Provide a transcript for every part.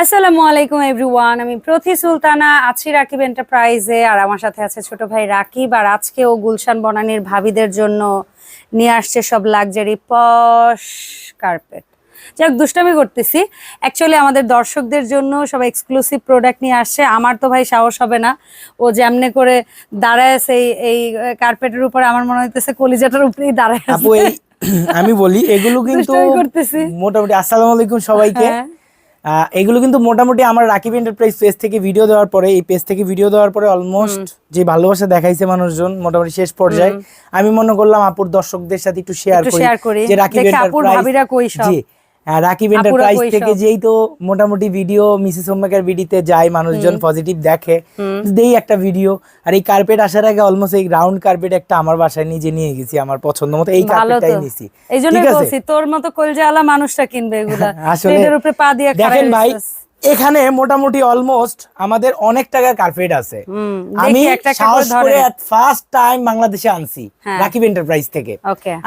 আসসালামু আলাইকুম এভরিওয়ান আমি প্রতি সুলতানা আছি রাকিব এন্টারপ্রাইজে আর আমার সাথে আছে ছোট ভাই রাকিব আর আজকে ও গুলশান বনানীর ভাবিদের জন্য নিয়ে আসছে সব লাক্সারি পশ কার্পেট যাক দুষ্টামি করতেছি। অ্যাকচুয়ালি আমাদের দর্শকদের জন্য সব এক্সক্লুসিভ প্রোডাক্ট নিয়ে আসছে। আমার তো ভাই সাহস হবে না। ও যেমনে করে দাঁড়ায় আছে এই এই কার্পেটের উপরে আমার মনে হইতেছে কলিজাটার উপরেই দাঁড়ায় আমি বলি এগুলো কিন্তু মোটামুটি আসসালামু আলাইকুম সবাইকে। হ্যাঁ। এগুলো কিন্তু মোটামুটি আমার রাকিব এন্টারপ্রাইজ পেজ থেকে ভিডিও দেওয়ার পরে এই পেজ থেকে ভিডিও দেওয়ার পরে অলমোস্ট যে ভালোবাসা দেখাইছে মানুষজন মোটামুটি শেষ পর্যায়ে। আমি মনে করলাম আপুর দর্শকদের সাথে একটু শেয়ার করি যে রাকিব এন্টারপ্রাইজ হ্যাঁ, রাকিব এন্টারপ্রাইজ থেকে যেই তো মোটামুটি ভিডিও মিসেস হোমমেকার ভিডিওতে যায় মানুষজন পজিটিভ দেখে। দেই একটা ভিডিও আর এই কার্পেট আসার আগে অলমোস্ট এই রাউন্ড কার্পেট একটা আমার বাসায় নিজে নিয়ে গেছি আমার পছন্দ মতো। এই কার্পেটটাই নিছি। বলছি তোর মতো কলজাওয়ালা মানুষটা কিনবে এগুলা। আসলে উপরে পা দিয়ে দেখেন ভাই। এখানে মোটামুটি অলমোস্ট আমাদের অনেক টাকার কার্পেট আছে। আমি সাহস করে ফার্স্ট টাইম বাংলাদেশে আনছি হ্যাঁ। রাকিব এন্টারপ্রাইজ থেকে।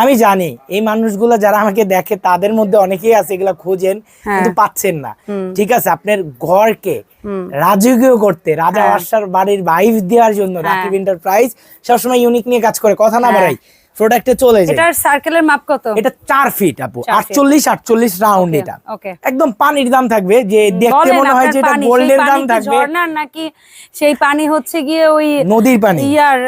আমি জানি এই মানুষগুলো যারা আমাকে দেখে তাদের মধ্যে অনেকেই আছে এগুলা খোঁজেন হ্যাঁ। কিন্তু পাচ্ছেন না। ঠিক আছে আপনার ঘরকে রাজকীয় করতে রাজা হ্যাঁ। বাদশার বাড়ির ভাইব দেওয়ার জন্য রাকিব এন্টারপ্রাইজ সবসময় ইউনিক নিয়ে কাজ করে কথা না। বাড়াই। প্রোডাক্টে চলে যায়। এটার সার্কেলের মাপ কত? এটা চার ফিট আপু। চার feet। আটচল্লিশ আটচল্লিশ রাউন্ড এটা। একদম পানির দাম থাকবে যে দেখতে মনে হয় যে এটা গোল্ডের দাম থাকবে। ঝর্ণার নাকি সেই পানি হচ্ছে গিয়ে ওই নদীর পানি। ইয়ার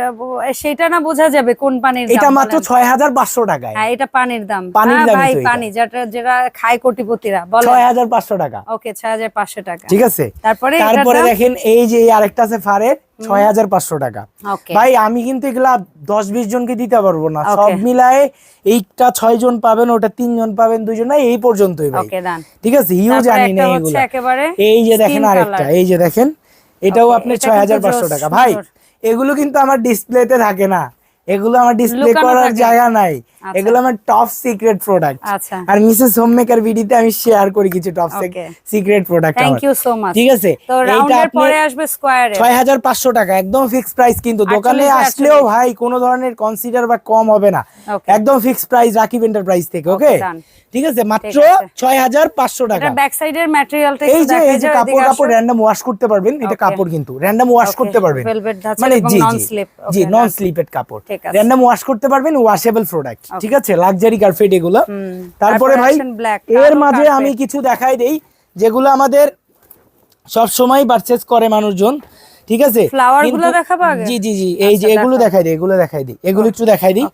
সেটা না বোঝা যাবে কোন পানির দাম এটা মাত্র বলেন। ছয় হাজার পাঁচশো টাকায়। হ্যাঁ এটা পানির দাম। পানির হ্যাঁ, দামই ভাই পানি যেটা যেটা খায় কোটিপতিরা বলো ছয় হাজার পাঁচশো টাকা। ওকে ছয় হাজার পাঁচশো টাকা। ঠিক আছে? তারপরে তারপরে দেখেন এই যে আরেকটা আছে ফারের ছয় হাজার পাঁচশো টাকা। ভাই আমি কিন্তু এগুলা দশ বিশ জনকে দিতে পারব না। সব মিলায়ে এইটা ছয় জন পাবেন ওটা তিন জন পাবেন দুজন না এই পর্যন্তই ভাই। ঠিক আছে? ইউ জানি না হচ্ছে এই যে দেখেন আরেকটা এই যে দেখেন এটাও আপনি ছয় হাজার পাঁচশো টাকা। ভাই এগুলো কিন্তু আমার ডিসপ্লেতে থাকে না। এগুলো আমার ডিসপ্লে করার জায়গা নাই। আচ্ছা। এগুলো আমার টপ সিক্রেট প্রোডাক্ট আর মিসেস হোমমেকার ভিডিওতে আমি শেয়ার করি কিছু top secret product thank you so much ঠিক আছে? তো রাউন্ডের পরে আসবে স্কোয়ারে ছয় হাজার পাঁচশো টাকা একদম ফিক্সড প্রাইস কিন্তু। দোকানে আসলেও ভাই কোনো ধরনের কনসিডার বা কম হবে না। একদম ফিক্সড প্রাইস রাকিব এন্টারপ্রাইজ থেকে ওকে ঠিক আছে? মাত্র আছে। ছয় হাজার পাঁচশো টাকা। এটা ব্যাক সাইডের ম্যাটেরিয়ালটা এই যে এই যে কাপড় কাপড় র্যান্ডম ওয়াশ করতে পারবেন। এটা কাপড় কিন্তু। র্যান্ডম ওয়াশ করতে পারবেন। মানে জি জি। জি নন. স্লিপেড কাপড়। আছে। র্যান্ডম ওয়াশ করতে পারবেন ওয়াশেবল প্রোডাক্ট ঠিক আছে? লাক্সারি কার্পেট এগুলো। তারপরে ভাই এর মাঝে আমি কিছু দেখাই দেই যেগুলো আমাদের সব সময় পারচেজ করে মানুষজন ঠিক আছে? Flower দেখাবো আগে? জি জি জি এই যে আচ্ছা, এগুলো দেখাই দিই এগুলো দেখাই দিই এগুলো একটু দেখাই দিই।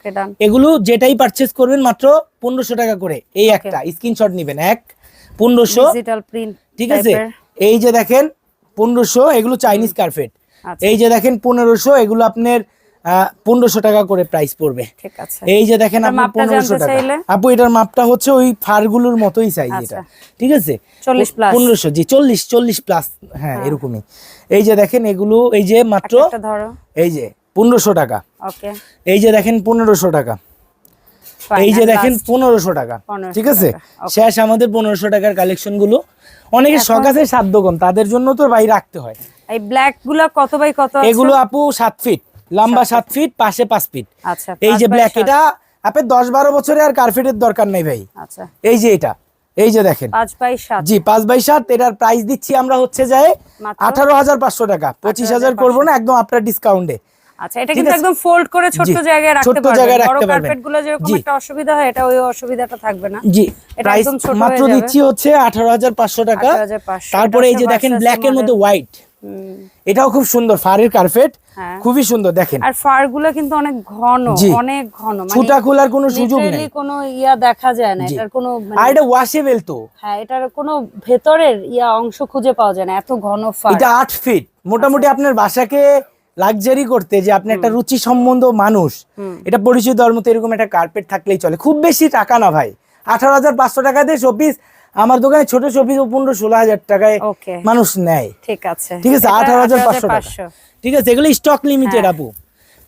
এগুলো যেটাই পারচেজ করবেন মাত্র পনেরোশো টাকা করে এই একটা স্ক্রিনশট নিবেন এক পনেরোশো। ডিজিটাল প্রিন্ট ঠিক আছে? এই যে দেখেন পনেরোশো এগুলো চাইনিজ কার্পেট আচ্ছা। এই যে দেখেন পনেরোশো এগুলো আপনার পনেরোশো টাকা করে প্রাইস পড়বে। এই যে দেখেন আপনি পনেরোশো টাকা। আপু এটার মাপটা হচ্ছে ওই ফারগুলোর মতোই সাইজ আচ্ছা। এটা। ঠিক আছে? পনেরোশো জি চল্লিশ চল্লিশ প্লাস হ্যাঁ এরকমই। এই যে দেখেন এগুলো এই যে মাত্র এই যে পনেরোশো টাকা। এই যে দেখেন পনেরোশো টাকা। এই যে দেখেন পনেরোশো টাকা। ঠিক আছে? শেষ আমাদের পনেরোশো টাকার কালেকশনগুলো অনেকের শখ আছে সাধ্য কম তাদের জন্য তো ভাই রাখতে হয়। এই ব্ল্যাকগুলা কত বাই কত এগুলো আপু সাত ফিট লম্বা সাত ফিট পাশে পাঁচ ফিট। আচ্ছা এই যে ব্ল্যাক এটা আপনি দশ বারো বছরে আর কার্পেটের দরকার নাই ভাই। আচ্ছা। এই যে এটা এই যে দেখেন। পাঁচ বাই সাত। জি পাঁচ বাই সাত এটার প্রাইস দিচ্ছি আমরা হচ্ছে যায় আঠারো হাজার পাঁচশো টাকা। পঁচিশ হাজার করব না একদম আপনার ডিসকাউন্টে আচ্ছা এটা কিন্তু একদম ফোল্ড করে ছোট জায়গায় রাখতে পারবেন। বড় যেরকম একটা অসুবিধা হয় এটা ওই অসুবিধাটা থাকবে না। জি এটা একদম ছোট মাত্র দিচ্ছি হচ্ছে আঠারো হাজার পাঁচশো টাকা। তারপরে এই যে দেখেন ব্ল্যাক এর মধ্যে হোয়াইট। এটাও খুব সুন্দর ফারের কার্পেট হ্যাঁ। খুবই সুন্দর দেখেন। আর ফারগুলো কিন্তু অনেক ঘন অনেক ঘন মানে ছুটা খোলার কোনো সুযোগ নেই। কোনো ইয়া দেখা যায় না এটার কোনো মানে- আর এটা ওয়াশেবেল তো। হ্যাঁ এটার কোনো ভেতরের ইয়া অংশ খুঁজে পাওয়া যায় না এত ঘন ফার। এটা আট ফিট মোটামুটি আপনার বাসাকে লাক্সারি করতে যে আপনি একটা রুচি সম্বন্ধ মানুষ এটা পরিচিত মতো এরকম একটা কার্পেট থাকলেই চলে। খুব বেশি টাকা না ভাই। আঠারো হাজার পাঁচশো টাকা দিয়ে শোপিস আমার দোকানে ছোট শোপিস পনেরো ষোলো হাজার টাকায় মানুষ নেয়। ঠিক আছে। ঠিক আছে আঠারো হাজার পাঁচশো টাকা। ঠিক আছে এগুলো স্টক লিমিটেড হ্যাঁ। আপু।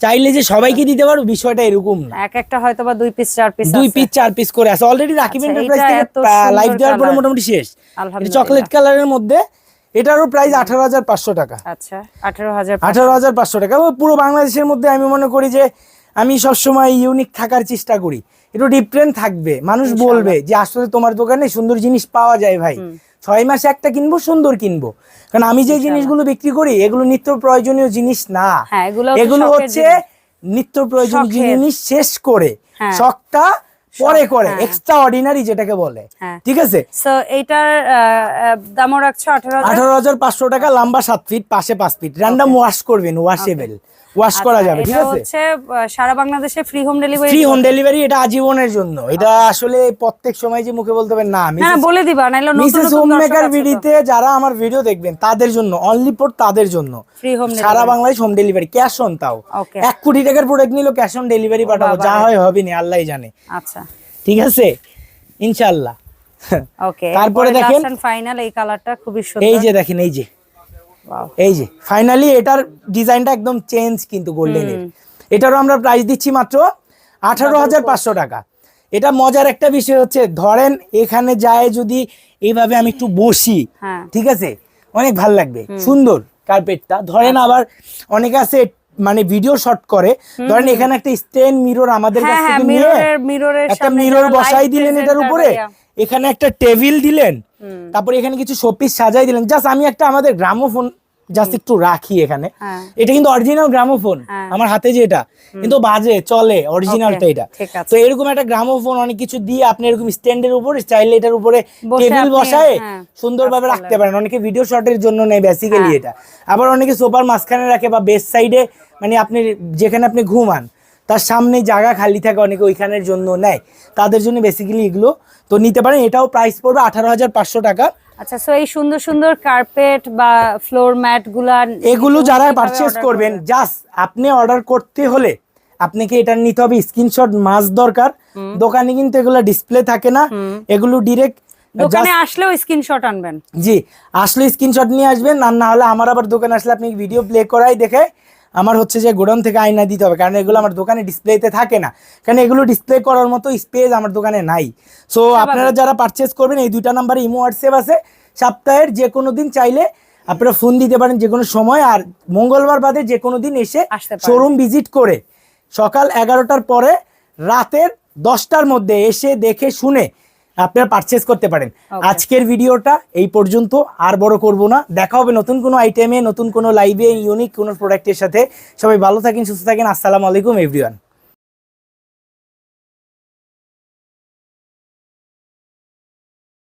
চাইলে যে সবাইকে দিতে পারব বিষয়টা এরকম না। এক একটা হয়তো বা দুই পিস চার পিস দুই পিস চার পিস করে আছে। অলরেডি রাকিব আচ্ছা, এন্টারপ্রাইজ থেকে লাইভ দেওয়ার পরে মোটামুটি শেষ। চকলেট কালারের মধ্যে এটারও প্রাইস আঠারো হাজার পাঁচশো টাকা। আচ্ছা আঠারো হাজার আঠারো হাজার পাঁচশো টাকা। পুরো বাংলাদেশের মধ্যে আমি মনে করি যে আমি সবসময় ইউনিক থাকার চেষ্টা করি। একটু ডিফারেন্ট থাকবে। মানুষ বলবে যে আসলে তোমার দোকানে সুন্দর জিনিস পাওয়া যায় ভাই। ছয় মাসে একটা কিনবো সুন্দর কিনবো। কারণ আমি যে জিনিসগুলো বিক্রি করি এগুলো নিত্য প্রয়োজনীয় জিনিস না। হ্যাঁ, এগুলো হচ্ছে। নিত্য প্রয়োজনীয় জিনিস শেষ করে। হ্যাঁ। শখটা পরে করে। এক্সট্রা অর্ডিনারি যেটাকে বলে। হ্যাঁ। ঠিক আছে? সো আহ, দামও রাখছো আঠারো হাজার। পাঁচশো টাকা লম্বা সাত ফিট পাশে পাঁচ ফিট র্যান্ডাম ওয়াশ করবেন ওয়াশেবল ওয়াশ করা যাবে ঠিক আচ্ছা, আছে? হচ্ছে সারা বাংলাদেশে free home delivery free home delivery এটা আজীবনের জন্য। এটা আসলে প্রত্যেক সময় যে মুখে বলতে হবে না আমি না বলে দিবা নাইলে নতুন মিসেস নতুন হোম মেকার ভিডিওতে যারা আমার ভিডিও দেখবেন তাদের জন্য অনলি ফর তাদের জন্য। Free home Sara Bangladesh home delivery cash on তাও। ওকে এক কোটি টাকার প্রোডাক্ট নিলো ক্যাশ অন ডেলিভারি পাঠাবো যা হয় হবে না আল্লাহই জানে। আচ্ছা। ঠিক আছে? ইনশাল্লাহ ওকে তারপরে দেখেন ফাইনাল এই কালারটা খুবই সুন্দর। এই যে দেখেন এই যে. এই যে ফাইনালি এটার ডিজাইনটা একদম চেঞ্জ কিন্তু গোল্ডেনের এটারও আমরা প্রাইস দিচ্ছি মাত্র আঠারো হাজার পাঁচশো টাকা। এটা মজার একটা বিষয় হচ্ছে ধরেন এখানে যায় যদি এইভাবে আমি একটু বসি হ্যাঁ। ঠিক আছে? অনেক ভালো লাগবে। সুন্দর কার্পেটটা ধরেন আচ্ছা। আবার অনেকে আছে মানে ভিডিও শট করে। ধরেন এখানে একটা স্টেন মিরর আমাদের কাছ হ্যাঁ হ্যাঁ থেকে নিয়ে একটা মিরর বসাই দিলেন এটার উপরে। এখানে একটা টেবিল দিলেন। তারপরে এখানে কিছু শোপিস সাজাই দিলেন। জাস্ট আমি একটা আমাদের গ্রামোফোন জাস্ট একটু রাখি এখানে। হ্যাঁ। এটা কিন্তু অরিজিনাল গ্রামোফোন হ্যাঁ। আমার হাতে যে এটা কিন্তু বাজে চলে অরিজিনালটা এটা। তো এরকম একটা গ্রামোফোন অনেক কিছু দিয়ে আপনি এরকম স্ট্যান্ডের উপরে চাইলে এটার উপরে টেবিল বসায় হ্যাঁ, সুন্দরভাবে রাখতে পারেন। অনেকে ভিডিও শটের জন্য নেয় বেসিক্যালি। এটা। আবার অনেকে সোফার মাঝখানে রাখে বা বেস সাইডে মানে আপনি যেখানে আপনি ঘুমান তার সামনে জায়গা খালি থাকে অনেকে ওইখানের জন্য নেয়। তাদের জন্য বেসিক্যালি এগুলো। তো নিতে পারেন এটাও প্রাইস পড়বে আঠারো হাজার পাঁচশো টাকা। আচ্ছা সো এই সুন্দর সুন্দর কার্পেট বা ফ্লোর ম্যাটগুলা এগুলো যারা পারচেস করবেন? জাস্ট আপনি অর্ডার করতে হলে আপনাকে এটা নিতে হবে স্ক্রিনশট মাস দরকার। দোকানে কিন্তু এগুলো ডিসপ্লে থাকে না। এগুলো ডিরেক্ট দোকানে আসলেও স্ক্রিনশট আনবেন। জি আসলে স্ক্রিনশট নিয়ে আসবেন আর না হলে আমার আবার দোকানে আসলে আপনি ভিডিও প্লে করাই দেখে আমার হচ্ছে যে গোডাউন থেকে আয়না দিতে হবে কারণ এগুলো আমার দোকানে ডিসপ্লেতে থাকে না। কারণ এগুলো ডিসপ্লে করার মতো স্পেস আমার দোকানে নাই। সো আপনারা যারা পারচেস করবেন এই দুইটা নাম্বারে ইমো হোয়াটসঅ্যাপ আছে। সপ্তাহের যে কোনো দিন চাইলে আপনারা ফোন দিতে পারেন যে কোনো সময় আর মঙ্গলবার বাদে যে কোনো দিন এসে শোরুম ভিজিট করে সকাল এগারোটার পরে রাতের দশটার মধ্যে এসে দেখে শুনে আপনারা পারচেস করতে পারেন। আজকের ভিডিওটা এই পর্যন্ত আর বড় করব না। দেখা হবে নতুন কোনো আইটেমে নতুন কোনো লাইভে ইউনিক কোনো প্রোডাক্টের সাথে। সবাই ভালো থাকেন সুস্থ থাকেন। আসসালামু আলাইকুম এভরিওয়ান